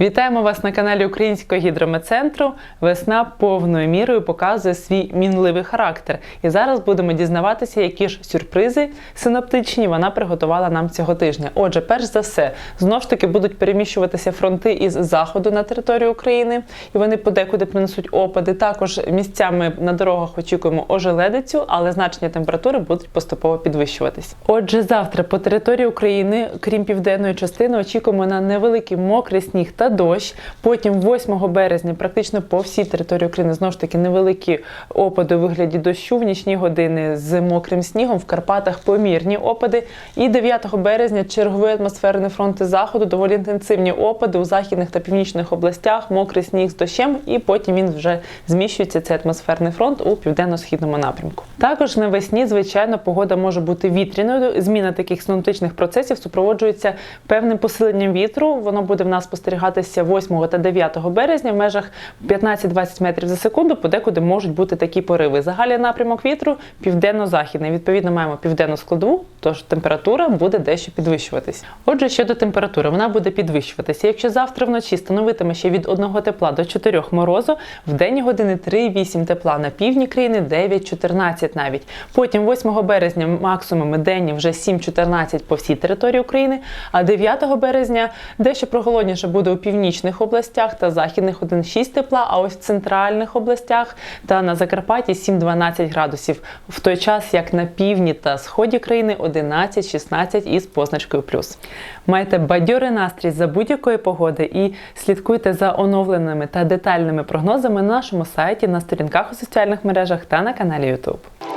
Вітаємо вас на каналі Українського гідрометцентру. Весна повною мірою показує свій мінливий характер. І зараз будемо дізнаватися, які ж сюрпризи синоптичні вона приготувала нам цього тижня. Отже, перш за все, знов ж таки будуть переміщуватися фронти із заходу на територію України, і вони подекуди принесуть опади. Також місцями на дорогах очікуємо ожеледицю, але значення температури будуть поступово підвищуватись. Отже, завтра по території України, крім південної частини, очікуємо на невеликий мокрий сніг та дощ. Потім, 8 березня, практично по всій території України знову ж таки невеликі опади у вигляді дощу в нічні години з мокрим снігом. В Карпатах помірні опади. І 9 березня черговий атмосферний фронт заходу, доволі інтенсивні опади у західних та північних областях, мокрий сніг з дощем, і потім він вже зміщується цей атмосферний фронт у південно-східному напрямку. Також навесні, звичайно, погода може бути вітряною. Зміна таких синоптичних процесів супроводжується певним посиленням вітру. Воно буде в нас спостерігатися 8 та 9 березня в межах 15-20 метрів за секунду. Подекуди можуть бути такі пориви. Загальний напрямок вітру південно-західний. Відповідно, маємо південну складову, тож температура буде дещо підвищуватись. Отже, щодо температури, вона буде підвищуватися. Якщо завтра вночі становитиме ще від 1 тепла до 4 морозу, в день години 3-8 тепла на півдні країни 9-14 навіть. Потім 8 березня максимуми денні вже 7-14 по всій території України, а 9 березня дещо проголодніше буде у північних областях та західних 1-6 тепла, а ось в центральних областях та на Закарпатті 7-12 градусів. В той час, як на півдні та сході країни 11-16 із позначкою плюс. Майте бадьорий настрій за будь-якої погоди і слідкуйте за оновленими та детальними прогнозами на нашому сайті, на сторінках у соціальних мережах та на каналі YouTube.